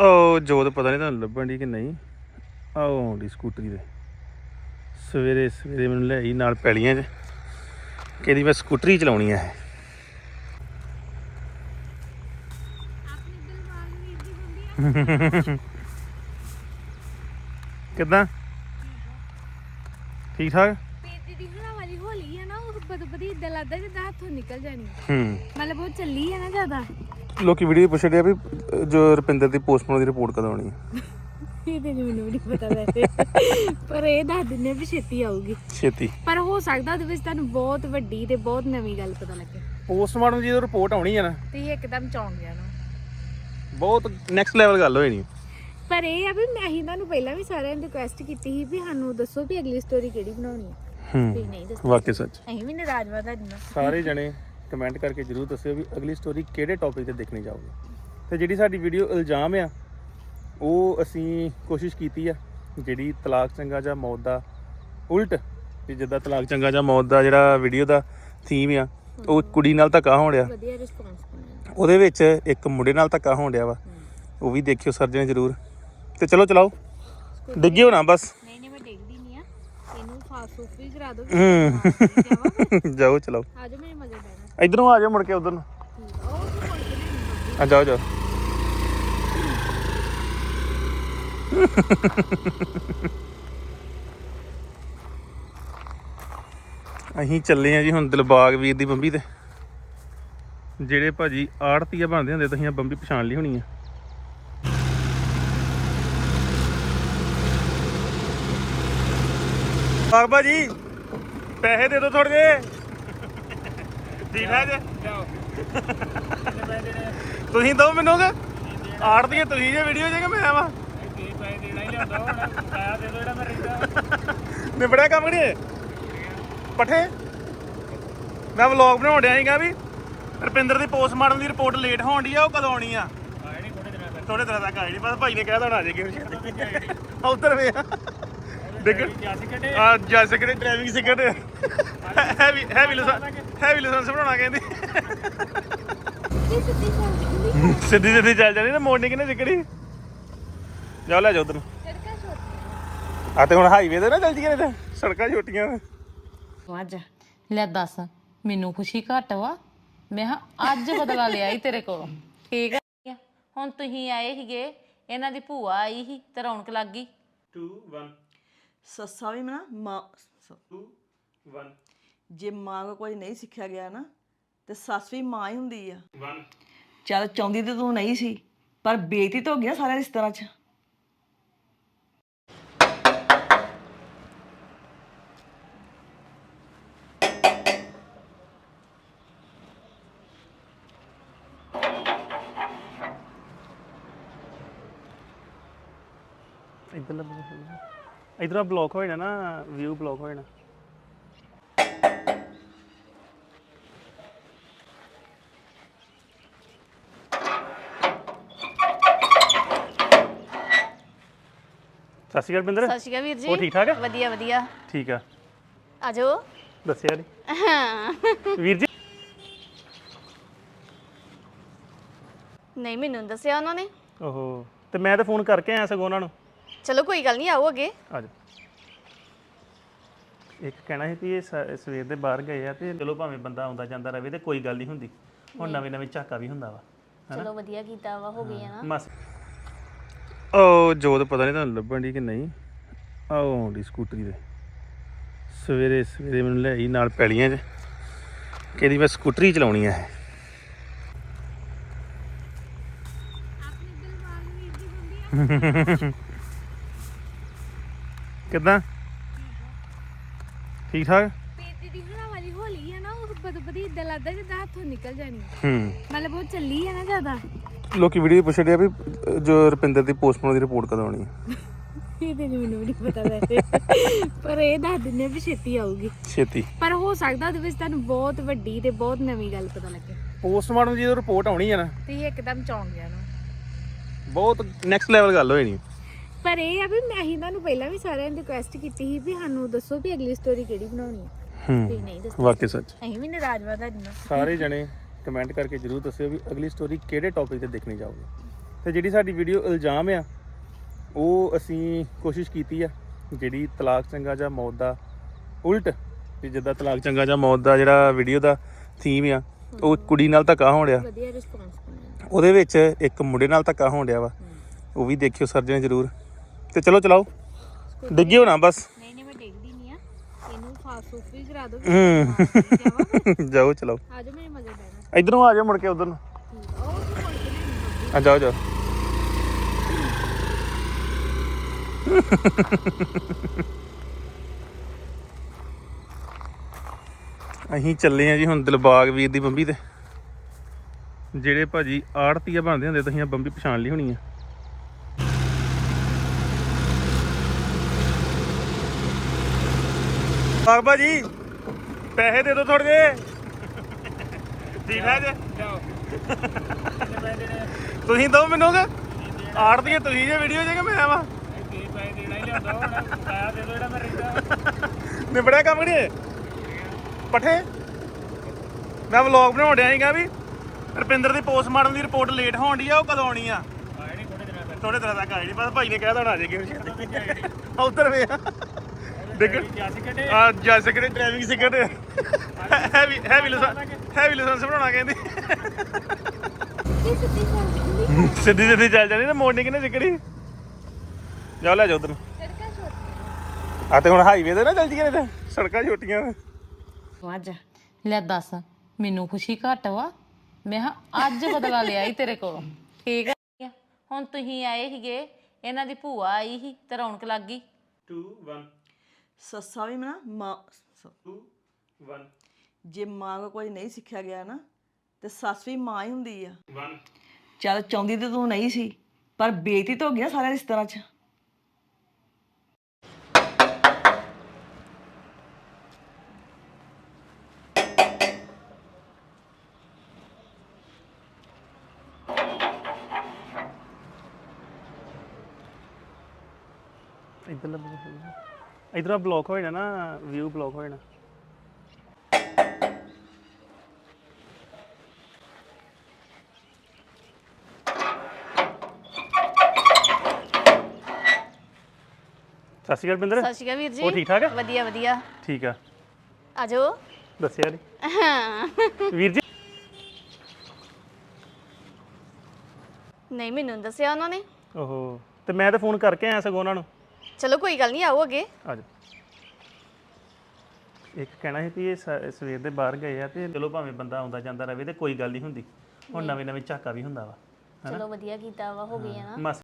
ਉਹ ਜੋਤ ਪਤਾ ਨਹੀਂ ਤੁਹਾਨੂੰ ਲੱਭਣ ਦੀ ਕਿ ਨਹੀਂ। ਆਹ ਆਉਂਦੀ ਸਕੂਟਰੀ ਤੇ। ਸਵੇਰੇ ਸਵੇਰੇ ਮੈਨੂੰ ਲੈ ਆਈ ਨਾਲ ਪੈਲੀਆਂ 'ਚ। ਕਹਿੰਦੀ ਮੈਂ ਸਕੂਟਰੀ ਚਲਾਉਣੀ ਆ ਇਹ। ਕਿੱਦਾਂ? ਠੀਕ ਠਾਕ? ਪੇਟੀ ਦੀ ਹਵਾ ਵਾਲੀ ਹੋਲੀ ਆ ਨਾ ਉਹ ਬਦ ਬਦੀ ਇਦਾਂ ਲੱਗਦਾ ਜਿੱਦਾਂ ਹੱਥੋਂ ਨਿਕਲ ਜਾਣੀ। ਹੂੰ। ਮਤਲਬ ਉਹ ਚੱਲੀ ਆ ਨਾ ਜ਼ਿਆਦਾ। ਲੋਕੀ ਵੀਡੀਓ ਪੁੱਛ ਰਹੇ ਆ ਵੀ ਜੋ ਰੁਪਿੰਦਰ ਦੀ ਪੋਸਟਮਾਰਟਮ ਦੀ ਰਿਪੋਰਟ ਕਦੋਂ ਆਉਣੀ ਹੈ ਇਹ ਤੇ ਮੈਨੂੰ ਨਹੀਂ ਪਤਾ ਵੈਸੇ। ਪਰ ਇਹ ਦੱਸ ਦਿੰਨੇ ਵੀ ਛੇਤੀ ਆਊਗੀ। ਛੇਤੀ। ਪਰ ਹੋ ਸਕਦਾ ਉਹਦੇ ਵਿੱਚ ਤੁਹਾਨੂੰ ਬਹੁਤ ਵੱਡੀ ਤੇ ਬਹੁਤ ਨਵੀਂ ਗੱਲ ਪਤਾ ਲੱਗੇ। ਪੋਸਟਮਾਰਟਮ ਦੀ ਜਦੋਂ ਰਿਪੋਰਟ ਆਉਣੀ ਹੈ ਨਾ ਤੇ ਇਹ ਇੱਕਦਮ ਚੌਂਕ ਜਾਣਾ ਬਹੁਤ ਨੈਕਸਟ ਲੈਵਲ ਗੱਲ ਹੋਈ ਨਹੀਂ ਪਰ ਇਹ ਆ ਵੀ ਮੈਂ ਹੀ ਤੁਹਾਨੂੰ ਪਹਿਲਾਂ ਵੀ ਸਾਰਿਆਂ ਨੂੰ ਰਿਕੁਐਸਟ ਕੀਤੀ ਸੀ ਵੀ ਸਾਨੂੰ ਦੱਸੋ ਵੀ ਅਗਲੀ ਸਟੋਰੀ ਕਿਹੜੀ ਬਣਾਉਣੀ ਹੈ। ਤੁਸੀਂ ਹੂੰ ਨਹੀਂ ਦੱਸੋ। ਵਾਕਿਆ ਸੱਚ। ਅਸੀਂ ਵੀ ਨਾਰਾਜ਼ ਵਾ ਤੁਹਾਡੇ ਨਾਲ। ਸਾਰੇ ਜਣੇ ਕਮੈਂਟ ਕਰਕੇ ਜਰੂਰ ਦੱਸਿਓ ਵੀ ਅਗਲੀ ਸਟੋਰੀ ਕਿਹੜੇ ਟੌਪਿਕ ਤੇ ਦੇਖਣੀ ਚਾਹੋਗੇ ਤੇ ਜਿਹੜੀ ਸਾਡੀ ਵੀਡੀਓ ਇਲਜ਼ਾਮ ਆ ਉਹ ਅਸੀਂ ਕੋਸ਼ਿਸ਼ ਕੀਤੀ ਆ ਜਿਹੜੀ ਤਲਾਕ ਚੰਗਾ ਜਾਂ ਮੌਤ ਦਾ ਉਲਟ ਵੀ ਜਿੱਦਾਂ ਤਲਾਕ ਚੰਗਾ ਜਾਂ ਮੌਤ ਦਾ ਜਿਹੜਾ ਵੀਡੀਓ ਦਾ ਥੀਮ ਆ ਉਹ ਕੁੜੀ ਨਾਲ ਧੱਕਾ ਹੋਣ ਡਿਆ। ਵਧੀਆ ਰਿਸਪੌਂਸ ਉਹਦੇ ਵਿੱਚ ਇੱਕ ਮੁੰਡੇ ਨਾਲ ਧੱਕਾ ਹੋਣ ਡਿਆ ਵਾ ਉਹ ਵੀ ਦੇਖਿਓ ਸਰਜਣੇ ਜਰੂਰ। ਤੇ ਚਲੋ ਚਲਾਓ ਡਿੱਗਿਓ ਨਾ ਬਸ। ਨਹੀਂ ਨਹੀਂ ਮੈਂ ਦੇਖਦੀ ਨਹੀਂ ਆ। ਇਹਨੂੰ ਸਾਫ਼ ਸੂਫ ਵੀ ਕਰਾ ਦੋ ਹੂੰ। ਜਾਓ ਚਲਾਓ। ਆ ਜਾਓ ਮੇਰੇ ਮਜ਼ੇ ਲੈਣਾ ਇਧਰੋਂ ਆ ਜਾਓ ਮੁੜ ਕੇ ਉਧਰ ਨੂੰ। ਆ ਜਾਓ ਜਾਓ। ਅਸੀਂ ਚੱਲੇ ਆ ਜੀ ਹੁਣ ਦਿਲਬਾਗ ਵੀਰ ਦੀ ਬੰਬੀ ਤੇ। ਜਿਹੜੇ ਭਾਜੀ ਆੜਤੀਆ ਬਣਦੇ ਹੁੰਦੇ, ਤੁਸੀਂ ਆ ਬੰਬੀ ਪਛਾਣ ਲਈ ਹੋਣੀ ਆ। ਬਾਗ ਭਾਜੀ, ਪੈਸੇ ਦੇ ਦਿਓ ਥੋੜੇ ਜਿਹੇ। ਠੀਕ ਠਾਕ ਜੀ? ਤੁਸੀਂ ਦੋ ਮੈਨੂੰ ਕਿ ਆੜਤੀਏ ਤੁਸੀਂ ਜੇ ਵੀਡੀਓ ਜੇ ਕਿ ਮੈਂ ਆਵਾਂ ਨਿਬੜਿਆ ਕੰਮ ਕਿਹੜੇ ਪੱਠੇ? ਮੈਂ ਵਲੌਗ ਬਣਾਉਣ ਡਿਆ ਸੀਗਾ ਵੀ ਰੁਪਿੰਦਰ ਦੀ ਪੋਸਟਮਾਰਟਮ ਦੀ ਰਿਪੋਰਟ ਲੇਟ ਹੋਣ ਦੀ ਆ ਉਹ ਕਦੋਂ ਆਉਣੀ ਆ? ਥੋੜੇ ਦਿਨਾਂ ਤੱਕ। ਆਈ ਨਹੀਂ ਬਸ ਭਾਈ ਨੇ ਕਹਿ ਦੇਣਾ ਆ ਜਾਏਗੀ ਹੁਣ ਉਧਰ ਵੇ ਦੇਖ। ਆ ਜੱਜ ਸਿਕਰਟ driving secret heavy heavy licence heavy licence ਬਣਾਉਣਾ ਕਹਿੰਦੀ। ਸਿੱਧੀ ਸਿੱਧੀ ਸਿੱਧੀ ਚੱਲ ਜਾਣੀ ਨਾ ਮੋੜਨੀ ਕਿਨੇ ਸਿੱਕੜੀ ਜਾ ਲੈ ਜਾ ਉਧਰ। ਸੜਕਾਂ ਛੋਟੀਆਂ। ਆ ਤੇ ਹੁਣ ਹਾਈਵੇ ਤੇ ਨਾ ਚੱਲ ਜੀਏ ਤੇ ਸੜਕਾਂ ਛੋਟੀਆਂ ਅੱਜ ਲੈ ਦੱਸ ਮੈਨੂੰ ਖੁਸ਼ੀ ਘੱਟ ਵਾ। ਮੈਂ ਕਿਹਾ ਅੱਜ ਬਦਲਾ ਲਿਆ ਈ ਤੇਰੇ ਕੋਲੋਂ। ਠੀਕ ਹੈ ਹੁਣ ਤੁਸੀਂ ਆਏ ਸੀਗੇ ਇਹਨਾਂ ਦੀ ਭੂਆ ਆਈ ਸੀ ਤੇ ਰੌਣਕ ਲੱਗ ਗਈ। 2 1 ਸੱਸਾ ਵੀ ਨਾ ਮਾਂ ਸ- 2 1 ਜੇ ਮਾਂ ਕੋ ਕੁਝ ਨਹੀਂ ਸਿੱਖਿਆ ਗਿਆ ਨਾ ਤੇ ਸੱਸ ਵੀ ਮਾਂ ਹੀ ਹੁੰਦੀ ਆ। 1 ਚੱਲ ਚਾਹੁੰਦੀ ਤੇ ਤੂੰ ਨਹੀਂ ਸੀ ਪਰ ਬੇਇੱਜ਼ਤੀ ਤਾਂ ਹੋ ਗਈ ਨਾ ਸਾਰੇ ਰਿਸ਼ਤੇਦਾਰਾਂ 'ਚ। ਇਧਰ ਲੱਭ। ਇਧਰ ਬਲੌਕ ਹੋ ਜਾਣਾ ਨਾ ਵਿਊ ਬਲੌਕ ਹੋ ਜਾਣਾ। ਸਤਿ ਸ਼੍ਰੀ ਅਕਾਲ ਬਿੰਦਰ। ਸਤਿ ਸ਼੍ਰੀ ਅਕਾਲ ਵੀਰ ਜੀ। ਉਹ ਠੀਕ ਠਾਕ ਆ? ਵਧੀਆ ਵਧੀਆ। ਠੀਕ ਆ। ਆ ਜਾਓ। ਦੱਸਿਆ ਨਹੀਂ ਵੀਰ ਜੀ। ਨਹੀਂ ਮੈਨੂੰ ਦੱਸਿਆ ਉਹਨਾਂ ਨੇ। ਓਹੋ। ਤੇ ਮੈਂ ਤਾਂ ਫੋਨ ਕਰਕੇ ਆਇਆ ਸਗੋਂ ਉਹਨਾਂ ਨੂੰ। ਚਲੋ ਕੋਈ ਗੱਲ ਨਹੀਂ ਆਓ ਅੱਗੇ। ਆ ਜਾ ਇੱਕ ਕਹਿਣਾ ਸੀ ਕਿ ਇਹ ਸ- ਸਵੇਰ ਦੇ ਬਾਹਰ ਗਏ ਆ ਤੇ ਚਲੋ ਭਾਵੇਂ ਬੰਦਾ ਆਉਂਦਾ ਜਾਂਦਾ ਰਵੇ ਤੇ ਕੋਈ ਗੱਲ ਨਹੀਂ ਹੁੰਦੀ। ਹੁਣ ਨਵੇਂ ਨਵੇਂ ਝਾਕਾ ਵੀ ਹੁੰਦਾ ਵਾ ਚਲੋ ਵਧੀਆ ਕੀਤਾ ਵਾ ਹੋ ਗਈ ਆ ਨਾ। ਮਸ ਉਹ ਜੋਤ ਪਤਾ ਨਹੀਂ ਤੁਹਾਨੂੰ ਲੱਭਣ ਦੀ ਕਿ ਨਹੀਂ? ਆਹ ਆਉਂਦੀ ਸਕੂਟਰੀ ਤੇ। ਸਵੇਰੇ ਸਵੇਰੇ ਮੈਨੂੰ ਲੈ ਆਈ ਨਾਲ ਪੈਲੀਆਂ 'ਚ। ਕਹਿੰਦੀ ਮੈਂ ਸਕੂਟਰੀ ਚਲਾਉਣੀ ਆ ਇਹ ਆਪਣੀ ਦਿਲਵਾਲ ਵੀਰ ਦੀ ਹੁੰਦੀ ਆ ਕਿੱਦਾਂ? ਠੀਕ ਠਾਕ? ਪੇਟੀ ਦੀ ਹਵਾ ਵਾਲੀ ਹੋਲੀ ਆ ਨਾ ਉਹ ਬਦ ਬਦੀ ਇਦਾਂ ਲੱਗਦਾ ਜਿੱਦਾਂ ਹੱਥੋਂ ਨਿਕਲ ਜਾਣੀ। ਹੂੰ। ਮਤਲਬ ਉਹ ਚੱਲੀ ਆ ਨਾ ਜ਼ਿਆਦਾ। ਲੋਕੀ ਵੀਡੀਓ ਪੁੱਛ ਰਹੇ ਆ ਵੀ ਜੋ ਰੁਪਿੰਦਰ ਦੀ ਪੋਸਟਮਾਰਟਮ ਦੀ ਰਿਪੋਰਟ ਕਦੋਂ ਆਉਣੀ ਹੈ ਇਹ ਤੇ ਮੈਨੂੰ ਨਹੀਂ ਪਤਾ ਵੈਸੇ। ਪਰ ਇਹ ਦੱਸ ਦਿੰਨੇ ਵੀ ਛੇਤੀ ਆਊਗੀ। ਛੇਤੀ। ਪਰ ਹੋ ਸਕਦਾ ਉਹਦੇ ਵਿੱਚ ਤੁਹਾਨੂੰ ਬਹੁਤ ਵੱਡੀ ਤੇ ਬਹੁਤ ਨਵੀਂ ਗੱਲ ਪਤਾ ਲੱਗੇ। ਪੋਸਟਮਾਰਟਮ ਦੀ ਜਦੋਂ ਰਿਪੋਰਟ ਆਉਣੀ ਹੈ ਨਾ ਤੇ ਇਹ ਇੱਕਦਮ ਚੌਂਕ ਜਾਣਾ। ਬਹੁਤ ਨੈਕਸਟ ਲੈਵਲ ਗੱਲ ਨਹੀਂ ਪਰ ਇਹ ਆ ਵੀ ਮੈਂ ਹੀ ਤੁਹਾਨੂੰ ਪਹਿਲਾਂ ਵੀ ਸਾਰਿਆਂ ਨੂੰ ਰਿਕੁਐਸਟ ਕੀਤੀ ਸੀ ਵੀ ਸਾਨੂੰ ਦੱਸੋ ਵੀ ਅਗਲੀ ਸਟੋਰੀ ਕਿਹੜੀ ਬਣਾਉਣੀ ਹੈ ਤੁਸੀਂ ਹੂੰ ਨਹੀਂ ਦੱਸੋ। ਵਾਕਿਆ ਸੱਚ। ਅਸੀਂ ਵੀ ਨਾਰਾਜ਼ ਵਾ ਤੁਹਾਡੇ ਨਾਲ। ਸਾਰੇ ਜਣੇ ਕਮੈਂਟ ਕਰਕੇ ਜਰੂਰ ਦੱਸਿਓ ਵੀ ਅਗਲੀ ਸਟੋਰੀ ਕਿਹੜੇ ਟੌਪਿਕ ਤੇ ਦੇਖਣੀ ਚਾਹੋਗੇ ਤੇ ਜਿਹੜੀ ਸਾਡੀ ਵੀਡੀਓ ਇਲਜ਼ਾਮ ਆ ਉਹ ਅਸੀਂ ਕੋਸ਼ਿਸ਼ ਕੀਤੀ ਆ ਜਿਹੜੀ ਤਲਾਕ ਚੰਗਾ ਜਾਂ ਮੌਤ ਦਾ ਉਲਟ ਵੀ ਜਿੱਦਾਂ ਤਲਾਕ ਚੰਗਾ ਜਾਂ ਮੌਤ ਦਾ ਜਿਹੜਾ ਵੀਡੀਓ ਦਾ ਥੀਮ ਆ ਉਹ ਕੁੜੀ ਨਾਲ ਧੱਕਾ ਹੋਣ ਡਿਆ। ਵਧੀਆ ਰਿਸਪੌਂਸ ਉਹਦੇ ਵਿੱਚ ਇੱਕ ਮੁੰਡੇ ਨਾਲ ਧੱਕਾ ਹੋਣ ਡਿਆ ਵਾ। ਉਹ ਵੀ ਦੇਖਿਓ ਸਰਜਣੇ ਜ਼ਰੂਰ। ਤੇ ਚਲੋ ਚਲਾਓ। ਡਿੱਗਿਓ ਨਾ ਬਸ। ਨਹੀਂ ਨਹੀਂ ਮੈਂ ਡੇਗਦੀ ਨਹੀਂ ਆ। ਇਹਨੂੰ ਫਾਸਟ ਫੂਡ ਵੀ ਕਰਾ ਦੋ ਹੂੰ। ਜਾਓ ਚਲਾਓ। ਮੇਰੇ ਇਧਰੋਂ ਮੁੜ ਕੇ ਉਧਰ ਨੂੰ। ਆ ਜਾਓ ਜਾਓ। ਅਸੀਂ ਚੱਲੇ ਆ ਜੀ ਹੁਣ ਦਿਲਬਾਗ ਵੀਰ ਦੀ ਬੰਬੀ ਤੇ। ਜਿਹੜੇ ਭਾਜੀ ਆੜਤੀਆ ਬਣਦੇ ਹੁੰਦੇ ਤੁਸੀਂ ਆ ਬੰਬੀ ਪਛਾਣ ਲਈ ਹੋਣੀ ਆ। ਬਾਗ ਭਾਜੀ ਪੈਸੇ ਦੇ ਦਿਓ ਥੋੜੇ ਜਿਹੇ। ਠੀਕ ਹੈ ਜੀ। ਤੁਸੀਂ ਦੋ ਮੈਨੂੰ ਕਿ? ਆੜਤੀਏ ਤੁਸੀਂ ਜੇ ਵੀਡੀਓ ਜੇ ਕਿ ਮੈਂ ਆਵਾਂ? ਨਿਬੜਿਆ ਕੰਮ ਕਿਹੜੇ ਪੱਠੇ? ਮੈਂ ਵਲੌਗ ਬਣਾਉਣ ਡਿਆ ਸੀਗਾ ਵੀ ਰੁਪਿੰਦਰ ਦੀ ਪੋਸਟਮਾਰਟਮ ਦੀ ਰਿਪੋਰਟ ਲੇਟ ਹੋਣ ਡਈ ਆ ਉਹ ਕਦੋਂ ਆਉਣੀ ਆ? ਥੋੜੇ ਦਿਨਾਂ ਤੱਕ। ਆਈ ਨਹੀਂ ਬਸ ਭਾਈ ਨੇ ਕਹਿ ਦੇਣਾ ਜੇ ਕਿ ਉਧਰ ਵੇ ਦੇਖ। ਆ ਜੱਜ ਕਿਹੜੇ ਡਰਾਈਵਿੰਗ ਸਿੱਖਣ heavy heavy licence heavy licence ਬਣਾਉਣਾ ਕਹਿੰਦੀ। ਸਿੱਧੀ ਸਿੱਧੀ ਚੱਲ ਜਾਣੀ ਨਾ ਮੋੜਨੀ ਕਿਨੇ ਸਿੱਕੜੀ ਜਾ ਲੈ ਜਾ ਉਧਰ। ਸੜਕਾਂ ਛੋਟੀਆਂ ਆ ਤੇ ਹੁਣ ਹਾਈਵੇ ਤੇ ਨਾ ਚੱਲ ਜੀਏ ਤੇ ਸੜਕਾਂ ਛੋਟੀਆਂ ਅੱਜ ਲੈ ਦੱਸ ਮੈਨੂੰ ਖੁਸ਼ੀ ਘੱਟ ਵਾ। ਮੈਂ ਕਿਹਾ ਅੱਜ ਬਦਲਾ ਲਿਆ ਈ ਤੇਰੇ ਕੋਲੋਂ। ਠੀਕ ਹੈ ਹੁਣ ਤੁਸੀਂ ਆਏ ਸੀਗੇ ਇਹਨਾਂ ਦੀ ਭੂਆ ਆਈ ਸੀ ਤੇ ਰੌਣਕ ਲੱਗ ਗਈ। 2 1 ਸੱਸਾਂ ਵੀ ਨਾ ਮਾਂ ਸ- 2 1 ਜੇ ਮਾਂ ਕੋ ਕੁਝ ਨਹੀਂ ਸਿੱਖਿਆ ਗਿਆ ਨਾ ਤੇ ਸੱਸ ਵੀ ਮਾਂ ਹੀ ਹੁੰਦੀ ਆ। 1 ਚੱਲ ਚਾਹੁੰਦੀ ਤੇ ਤੂੰ ਨਹੀਂ ਸੀ ਪਰ ਬੇਇੱਜ਼ਤੀ ਤਾਂ ਹੋ ਗਿਆ ਸਾਰੇ ਰਿਸ਼ਤੇਦਾਰਾਂ 'ਚ। ਇੱਧਰ ਲੱਗ ਇਧਰ ਬਲੌਕ ਹੋ ਜਾਣਾ ਨਾ ਵਿਊ ਬਲੌਕ ਹੋ ਜਾਣਾ। ਸਤਿ ਸ਼੍ਰੀ ਅਕਾਲ ਬਿੰਦਰ। ਸਤਿ ਸ਼੍ਰੀ ਅਕਾਲ ਵੀਰ ਜੀ। ਉਹ ਠੀਕ ਠਾਕ ਆ? ਵਧੀਆ ਵਧੀਆ। ਠੀਕ ਆ। ਆਜੋ ਦੱਸਿਆ ਨਹੀਂ ਵੀਰ ਜੀ। ਨਹੀਂ ਮੈਨੂੰ ਨੀ ਦੱਸਿਆ ਉਹਨਾਂ ਨੇ। ਓਹੋ। ਤੇ ਮੈਂ ਤਾਂ ਫੋਨ ਕਰਕੇ ਆਇਆ ਸਗੋਂ ਉਹਨਾਂ ਨੂੰ। ਚਲੋ ਕੋਈ ਗੱਲ ਨਹੀਂ ਆਓ ਅੱਗੇ। ਆ ਜਾ ਇੱਕ ਕਹਿਣਾ ਸੀ ਵੀ ਇਹ ਸ- ਸਵੇਰ ਦੇ ਬਾਹਰ ਗਏ ਆ ਤੇ ਚਲੋ ਭਾਵੇਂ ਬੰਦਾ ਆਉਂਦਾ ਜਾਂਦਾ ਰਵੇ ਤੇ ਕੋਈ ਗੱਲ ਨਹੀਂ ਹੁੰਦੀ। ਹੁਣ ਨਵੇਂ ਨਵੇਂ ਝਾਕਾ ਵੀ ਹੁੰਦਾ ਵਾ। ਚਲੋ ਵਧੀਆ ਕੀਤਾ ਵਾ ਹੋ ਗਈ ਆ ਨਾ। ਮਾਸੀ।